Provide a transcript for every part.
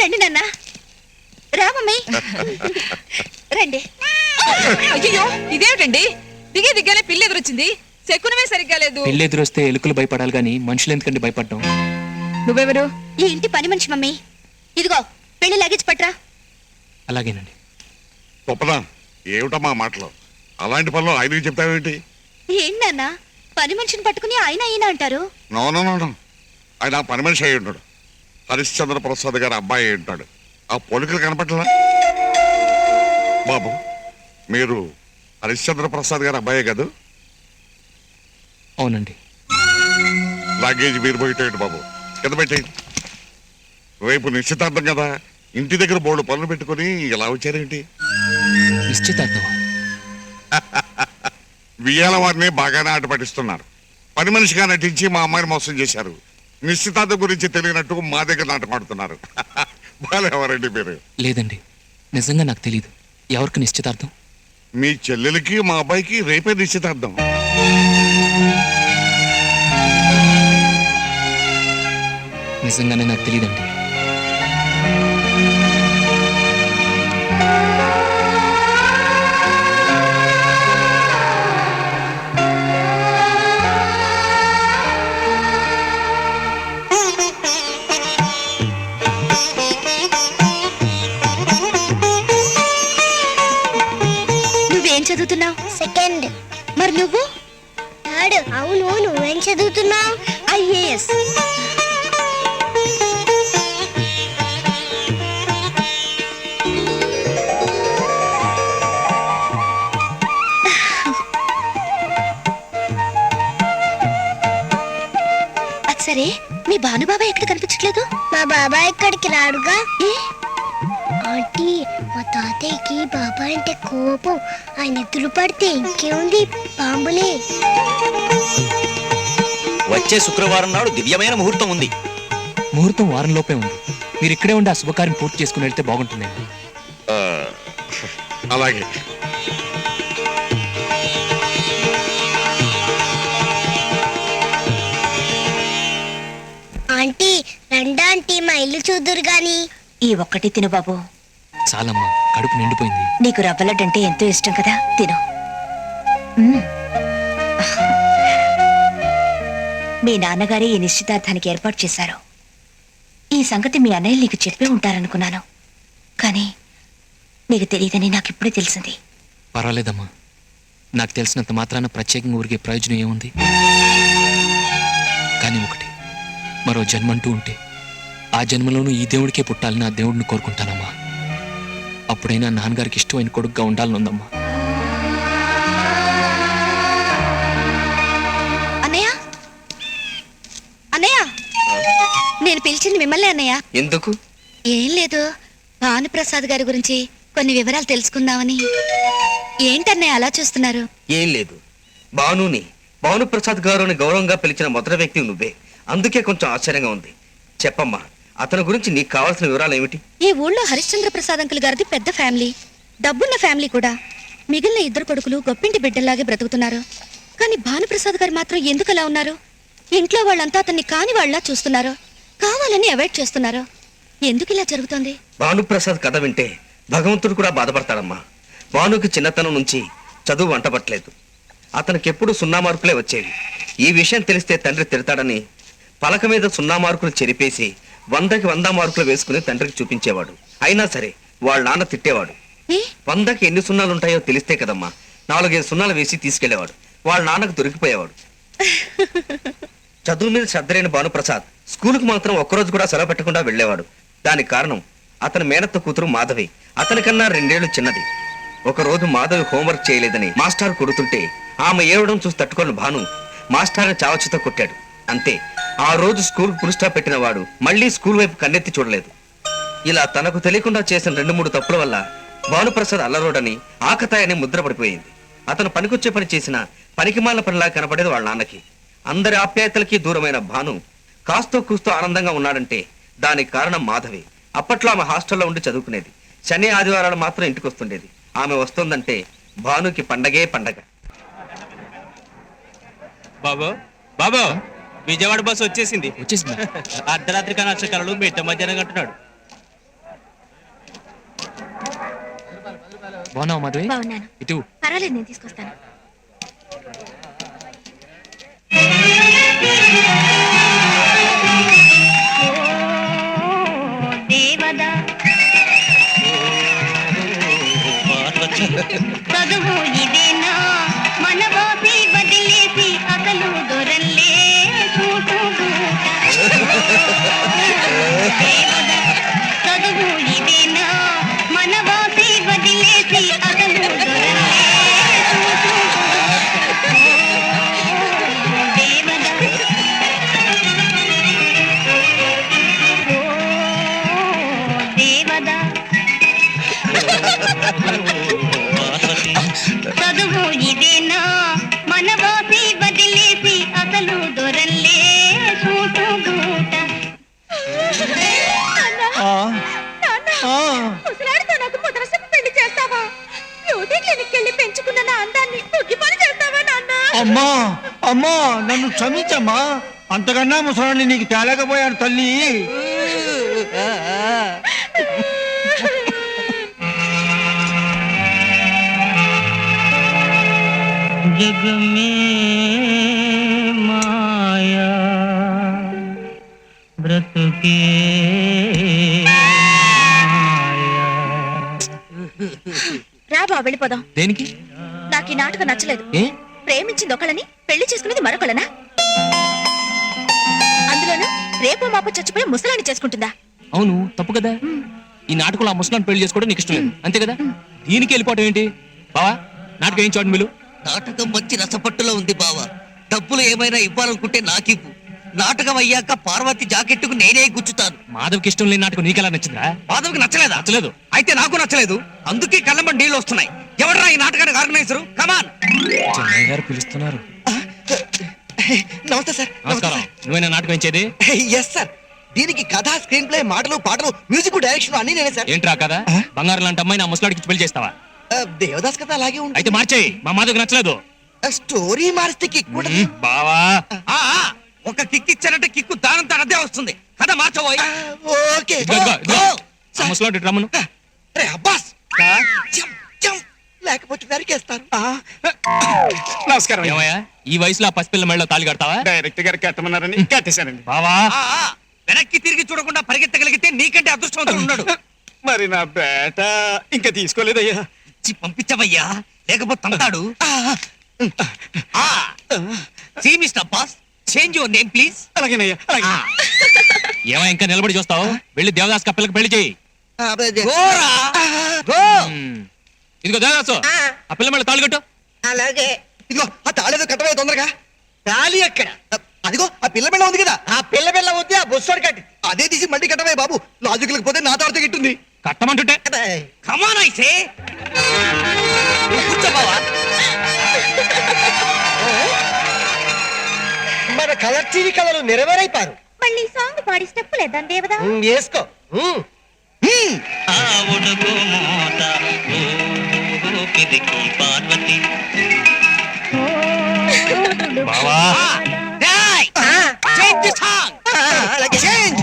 రండి నాన్న. రామమ్మి రండి. అయ్యో ఇదేమిటండి? దిగే దిగ్గానే పిల్లి ఎదురొచ్చింది. శకునమే సరిగ్గా లేదు. పెళ్ళి ఎదురొస్తే ఎలుకలు భయపడాలి కానీ మనుషులు ఎందుకంటే భయపడడం? నువ్వెవరు? ఈ ఇంటి పని మనిషి మమ్మీ. ఇదిగో పెళ్ళి లగేజ్ పట్రా. అలాగేనండి. గొప్పదా. ఏమిటమ్మా మాటలు. అలాంటి పనులు ఆయనకి చెప్తావేంటి ఏంటి నాన్న? పని మనిషిని పట్టుకుని ఆయన ఆయన అంటారు. No no no, no. ఆయన పని మనిషి అయి ఉంటాడు. హరిశ్చంద్ర ప్రసాద్ గారి అబ్బాయి ఉంటాడు ఆ పోలికలు కనపట్లా బాబు మీరు హరిశ్చంద్ర ప్రసాద్ గారి అబ్బాయే కదా? అవునండి. లగేజ్ మీరు పోయిటేయండి బాబు? కింద పెట్టేయండి రేపు నిశ్చితార్థం కదా. ఇంటి దగ్గర బోర్డు పనులు పెట్టుకొని ఇలా వచ్చారేంటి? నిశ్చితార్థం వియ్యాల వారిని బాగానే ఆట పట్టిస్తున్నారు పని మనిషిగా నటించి మా అమ్మాయిని మోసం చేశారు. నిశ్చితార్థం గురించి తెలియనట్టు మా దగ్గర నాటకం ఆడుతున్నారు బాగాలేవారండి మీరు. లేదండి. నిజంగా నాకు తెలియదు ఎవరికి నిశ్చితార్థం? మీ చెల్లెలకి మా అబ్బాయికి రేపే నిశ్చితార్థం. నిజంగానే నాకు తెలియదండి నువ్వేం చదువుతున్నావు? సెకండ్ మరి నువ్వు? థర్డ్ అవును నువ్వేం చదువుతున్నావు? ఐఏఎస్. సరే మీ భానుబాబా ఎక్కడ కనిపించట్లేదు? మా బాబాయ్ ఇక్కడికి రాడుగా? ఏ? ఆంటీ మా తాతయ్యకి బాబాయ్ అంటే కోపం. ఆయన ఎత్తులు పడితే ఇంకేముంది? పాంబులే. వచ్చే శుక్రవారం నాడు దివ్యమైన ముహూర్తం ఉంది. ముహూర్తం వారం లోపే ఉంది. మీరు ఇక్కడే ఉండి ఆ శుభకార్యం పూర్తి చేసుకుని వెళ్తే బాగుంటుందండి ఆ, అలాగే. ఆంటీ రండా ఆంటీ మా ఇల్లు చూదురు గాని. ఈ ఒక్కటి తిను బాబు. చాలమ్మా కడుపు నిండిపోయింది. నీకు రవ్వలడ్డంటే ఎంతో ఇష్టం కదా తిను. మ్మ్. మీ నాన్నగారే ఈ నిశ్చితార్థానికి ఏర్పాటు చేశారు. ఈ సంగతి మీ అన్నయ్య నీకు చెప్పే ఉంటారనుకున్నాను. కానీ నీకు తెలియదని నాకు ఇప్పుడే తెలిసింది. పర్వాలేదమ్మా. నాకు తెలిసినంత మాత్రాన ప్రత్యేకంగా ఊరికే ప్రయోజనం ఏముంది? కానీ ఒకటి మరో జన్మంటూ ఉంటే ఆ జన్మలోనూ ఈ దేవుడికే పుట్టాలని ఆ దేవుడిని కోరుకుంటానమ్మా. అప్పుడైనా నాన్నగారికి ఇష్టమైన కొడుకుగా ఉండాలనుందమ్మా. అన్నయ్య? అన్నయ్య? నేను పిలిచింది మిమ్మల్ని అన్నయ్య. ఎందుకు? ఏం లేదు. భానుప్రసాద్ గారి గురించి కొన్ని వివరాలు తెలుసుకుందామని. ఏంటన్నయ్య అలా చూస్తున్నారు? ఏం లేదు. భానుని భానుప్రసాద్ గారు అని గౌరవంగా పిలిచిన మొదటి వ్యక్తి నువ్వే. అందుకే కొంచెం ఆశ్చర్యంగా ఉంది. చెప్పమ్మా. అతని గురించి నీకు కావాల్సిన వివరాలు ఏమిటి? ఈ ఊళ్ళో హరిశ్చంద్ర ప్రసాద్ అంకుల్ గారిది పెద్ద ఫ్యామిలీ. డబ్బున్న ఫ్యామిలీ కూడా. మిగిలిన ఇద్దరు కొడుకులు గొప్పింటి బిడ్డల్లాగే బ్రతుకుతున్నారు. కానీ భానుప్రసాద్ గారు మాత్రం ఎందుకు అలా ఉన్నారు? ఇంట్లో వాళ్ళంతా అతన్ని కాని వాళ్ళ చూస్తున్నారు. కావాలని అవాయిడ్ చేస్తున్నారు. ఎందుకు ఇలా జరుగుతోంది? భానుప్రసాద్ కథ వింటే భగవంతుడు కూడా బాధపడతాడమ్మా. భానుకి చిన్నతనం నుంచి చదువు వంటపట్టలేదు. అతనికి ఎప్పుడు సున్నా మార్కులే వచ్చేవి. ఈ విషయం తెలిస్తే తండ్రి తిడతాడని పలక మీద సున్నా మార్కులు చెరిపేసి వందకి వంద మార్కులు వేసుకుని తండ్రికి చూపించేవాడు. అయినా సరే వాళ్ళ నాన్న తిట్టేవాడు. వందకి ఎన్ని సున్నాలు ఉంటాయో తెలిస్తే కదమ్మా. నాలుగైదు సున్నాలు వేసి తీసుకెళ్ళేవాడు. వాళ్ళ నాన్నకు దొరికిపోయేవాడు. చదువు మీద శ్రద్ధ లేని భానుప్రసాద్ స్కూలుకు మాత్రం ఒక్కరోజు కూడా సెలవు పెట్టకుండా వెళ్ళేవాడు. దానికి కారణం అతని మేనత్త కూతురు మాధవి. అతనికన్నా రెండేళ్ళు చిన్నది. ఒక రోజు మాధవి హోంవర్క్ చేయలేదని మాస్టర్ కొడుతుంటే ఆమె ఏడవడం చూసి తట్టుకొని భాను మాస్టర్ని చావచ్చుతో కొట్టాడు. అంతే. ఆ రోజు స్కూల్ పులిస్టా పెట్టిన వాడు మళ్ళీ స్కూల్ వైపు కన్నెత్తి చూడలేదు. ఇలా తనకు తెలియకుండా చేసిన రెండు మూడు తప్పుల వల్ల భానుప్రసాద్ అల్లరోడని ఆకతాయని ముద్ర పడిపోయింది. అతను పనికొచ్చే పని చేసిన పనికిమాల పనిలా కనపడేది వాళ్ళ నాన్నకి. అందరి ఆప్యాయతలకి దూరమైన భాను కాస్తో కూస్తో ఆనందంగా ఉన్నాడంటే దానికి కారణం మాధవి. అప్పట్లో ఆమె హాస్టల్లో ఉండి చదువుకునేది. శని ఆదివారాలు మాత్రం ఇంటికి వస్తుండేది ఆమె వస్తుందంటే భానుకి పండగే పండగ. బాబు బాబు. విజయవాడ బస్సు వచ్చేసింది వచ్చేసింది అర్ధరాత్రి కానీ అక్షకళలు మిట్ట మధ్యాహ్నం అంటున్నాడు బాగున్నావు ఇటు పర్వాలేదు నేను తీసుకొస్తాను అమ్మా అమ్మా నన్ను క్షమించమ్మా. అంతకన్నా ముసలాన్ని నీకు తేలేకపోయాను తల్లి. జగ మాయా బ్రతుకే రా బాబు వెళ్ళిపోదాం. దేనికి? నాకు ఈ నాటకం నచ్చలేదు. ఏ? ప్రేమించింది ఒకళ్ళని పెళ్ళి చేసుకునేది మరొకళ్ళనా? అందులోనూ రేపు మాపు చచ్చిపోయి ముసలాన్ని చేసుకుంటుందా? అవును తప్పు కదా. ఈ నాటకంలో ఆ ముసలాన్ని పెళ్ళి చేసుకోవడం నీకు ఇష్టం లేదు. అంతే కదా? దీనికి వెళ్ళిపోవటం ఏంటి? బావా నాటకం ఏం చూడండి మీరు? నాటకం మంచి రసపట్టులో ఉంది బావ. డబ్బులు ఏమైనా ఇవ్వాలనుకుంటే నాకివ్వు. నాటకం అయ్యాక పార్వతి జాకెట్టుకు నేనే గుచ్చుతాను. మాధవ్కి ఇష్టం లేని నాటకం నీకెలా నచ్చిందా మాధవ్కి నచ్చలేదా? నచ్చలేదు. అయితే నాకు నచ్చలేదు. అందుకే కళ్ళంబడి నీళ్ళు వస్తున్నాయి. ఎవడరా ఈ నాటకానికి ఆర్గనైజరు? కమాన్ చెన్నై గారు పిలుస్తున్నారు. నమస్తే సార్. నమస్కారం. నువ్వేనా నాటకం ఇచ్చేది? ఎస్ సార్ దీనికి కథ స్క్రీన్ ప్లే మాటలు పాటలు మ్యూజిక్ డైరెక్షన్ అన్ని నేనే సార్. ఏంట్రా కదా బంగారం లాంటి అమ్మాయి నా ముసలాడికి పెళ్ళి చేస్తావా? దేవదాస్ కథ అలాగే ఉంటుంది. అయితే మార్చేయి. మా మాధవ్కి నచ్చలేదు. స్టోరీ మారిస్తే బావా. ఒక కిక్ ఇచ్చారంటే కిక్కు దానంతా అదే వస్తుంది. కథ మార్చబోయ్ ఓకే. ముసలాడి రమ్మను. రే అబ్బాస్! చం, చం. లేకపోతే నరికేస్తారు నమస్కారం ఏమయ్యా? ఈ వయసులో ఆ పసిపిల్ల మెళ్ళలో తాళి కడతావా? డైరెక్ట్ గారు కట్టమన్నారని కట్టేశానండి. బావా? ఆ, ఆ, వెనక్కి తిరిగి చూడకుండా పరిగెత్తగలిగితే నీకంటే అదృష్టవంతుడు ఉన్నాడు. మరి నా బేట ఇంకా తీసుకోలేదయ్యా. పంపించవయ్యా? లేకపోతే తంతాడు? See mister Abbas. Change your name please అలాగేనయ్యా అలాగే. ఏమో ఇంకా నిలబడి చూస్తావు? వెళ్ళి దేవదాస్ కప్పలకి పెళ్ళి చేయి. గోరా! గో! ఉమ్. ఇదిగో దేవదాసు ఆ. పిల్ల మెళ్ళ తాళి కట్టు. అలాగే. ఇదిగో ఆ తాళేదో కట్టవే తొందరగా. తాళి ఎక్కడ? అదిగో ఆ పిల్ల బిళ్ళ ఉంది కదా. ఆ పిల్ల బిళ్ళ ఉంది ఆ బొస్సోడు కట్టి. అదే తీసి మండి కట్టవే బాబు. లాజిక్ పోతే నా తాడితో గిట్టుంది. కట్టమంటుంటే? కమాన్ అయితే కూర్చోబావా మన కలర్ టీవీ కలరు నెరవేరైపారు. మళ్ళీ సాంగ్ పాడి స్టెప్ లేద్దాం దేవదా వేసుకో. బావా. చేంజ్ సాంగ్ అలాగే. చేంజ్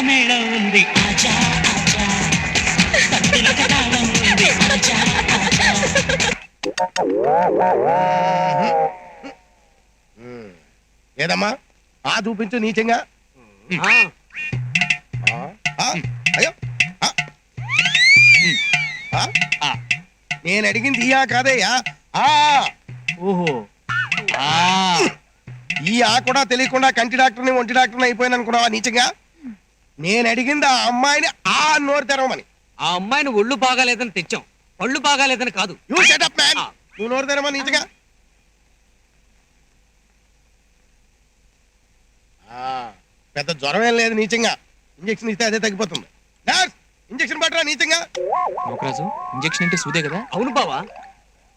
మేళ ఉంది కటాలం ఏదమ్మా? ఆ చూపించు నీచంగా. ఆ, ఆ, అయ్యో ఆ. ఆ? ఆ. నేను అడిగింది ఈ ఆ కాదయ్యా. ఆ. ఓహో. ఆ. ఈ ఆ కూడా తెలియకుండా కంటి డాక్టర్ని ఒంటి డాక్టర్ని అయిపోయాను అనుకున్నావా నీచంగా? నేను అడిగింది ఆ అమ్మాయిని ఆ నోరు తెరవమని. ఆ అమ్మాయిని ఒళ్ళు బాగాలేదని తెచ్చాం. ఒళ్ళు బాగాలేదని కాదు. యూ షటప్ మ్యాన్ నువ్వు నోరు తెరవమని నీచంగా ఆ, పెద్ద జ్వరం ఏం లేదు నీచంగా. ఇంజెక్షన్ ఇస్తే అదే తగ్గిపోతుంది. నర్స్ ఇంజెక్షన్ పట్టరా నీచంగా. నోకరాజు ఇంజెక్షన్ అంటే సూదే కదా? అవును బావా.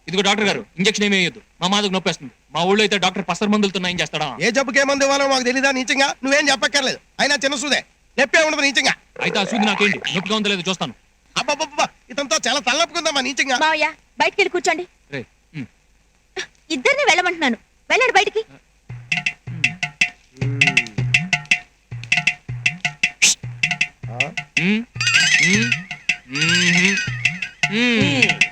ఇదిగో డాక్టర్ గారు ఇంజెక్షన్ ఏమీ వేయొద్దు. మా మాధకు నొప్పేస్తుంది. మా ఊళ్ళో అయితే డాక్టర్ పసర మందులతో నయం చేస్తాడా? ఏ జబ్బుకి ఏ మందు ఇవ్వాలో మాకు తెలీదా నీచంగా? నువ్వేం చెప్పక్కర్లేదు. అయినా చిన్న సూదే. నొప్పే ఉండదు నీచంగా. అయితే ఆ సూది నాకేంటి? నొప్పిగా ఉందో చూస్తాను. అబ్బబ్బబ్బా ఇతంతో చాలా తల్లపుకుందామా నీచంగా. మావయ్య బయటికి వెళ్ళి కూర్చోండి ఇద్దరిని వెళ్ళమంటున్నాను. వెళ్ళండి బయటికి. ఉమ్, ఉమ్, Mm-hmm.